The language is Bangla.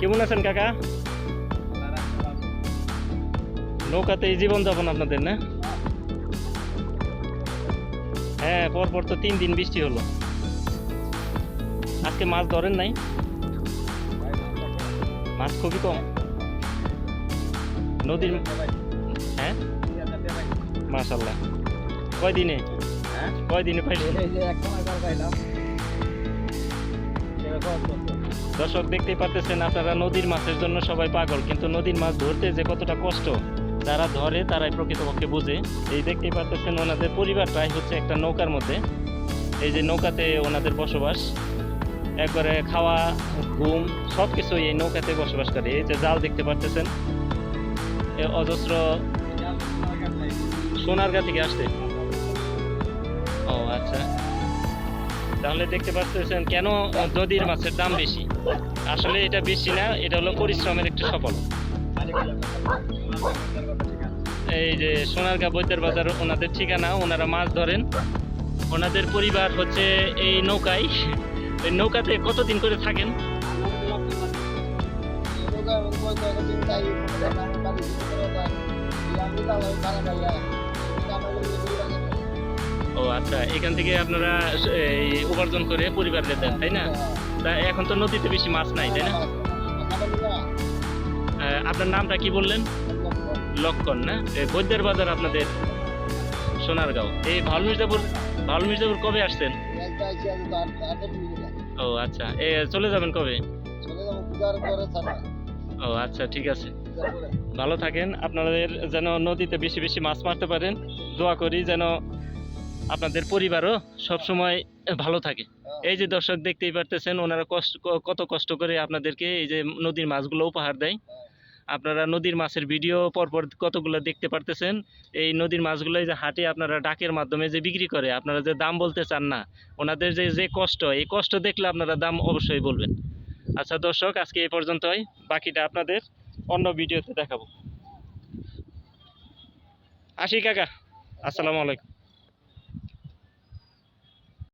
কেমন আছেন কাকা? নৌকাতে জীবন যাপন আপনাদের না? হ্যাঁ পরপর তো তিন দিন বৃষ্টি হলো। আজকে মাছ ধরেন নাই? মাছ খুবই কম। নদীর হ্যাঁ? মাশাল্লাহ কয় দিনে? কয় দিনে পাইলেন? দর্শক দেখতেই পারতেছেন, আপনারা নদীর মাছের জন্য সবাই পাগল, কিন্তু নদীর মাছ ধরতে যে কতটা কষ্ট, যারা ধরে তারাই প্রকৃতপক্ষে বুঝে। এই দেখতেই পারতেছেন ওনাদের পরিবারটাই হচ্ছে একটা নৌকার মধ্যে। এই যে নৌকাতে ওনাদের বসবাস, একবারে খাওয়া, ঘুম সব কিছু এই নৌকাতে বসবাস করে। এই যে জাল দেখতে পারতেছেন অজস্র সোনারগা থেকে আসছে। ও আচ্ছা। তাহলে দেখতে পাচ্ছেন কেন নদীর মাছের দাম বেশি? আসলে এটা বেশি না, এটা হলো পরিশ্রমের একটা সফল। এই যে সোনারগাঁ বৈদ্যের বাজার, ওনাদের ঠিকানা, ওনারা মাছ ধরেন। ওনাদের পরিবার হচ্ছে এই নৌকায়। এই নৌকাতে কতদিন করে থাকেন? ও আচ্ছা এখান থেকে আপনারা, এই, উপার্জন করে পরিবারে দেন, তাই না? তা এখন তো নদীতে বেশি মাছ নাই, তাই না? আপনার নামটা কি বললেন? লক্ষণ, না? বৈদ্যের বাজার আপনাদের সোনারগাঁও। এই ভালো মির্জাপুর ভালো মির্জাপুর কবে আসছেন? ও আচ্ছা এ, চলে যাবেন কবে? ও আচ্ছা ঠিক আছে। ভালো থাকেন, আপনাদের যেন নদীতে বেশি বেশি মাছ মারতে পারেন। দোয়া করি যেন আপনাদের পরিবারও সবসময় ভালো থাকে। এই যে দর্শক দেখতেই পারতেছেন, ওনারা কষ্ট, কত কষ্ট করে আপনাদেরকে এই যে নদীর মাছগুলো উপহার দেয়। আপনারা নদীর মাছের ভিডিও পরপর কতগুলো দেখতে পারতেছেন? এই নদীর মাছগুলো যে হাটে আপনারা ডাকের মাধ্যমে যে বিক্রি করে, আপনারা যে দাম বলতে চান না, ওনাদের যে যে কষ্ট, এই কষ্ট দেখলে আপনারা দাম অবশ্যই বলবেন। আচ্ছা দর্শক, আজকে এই পর্যন্তই। বাকিটা আপনাদের অন্য ভিডিওতে দেখাবো। আসি কাকা, আসসালামু আলাইকুম।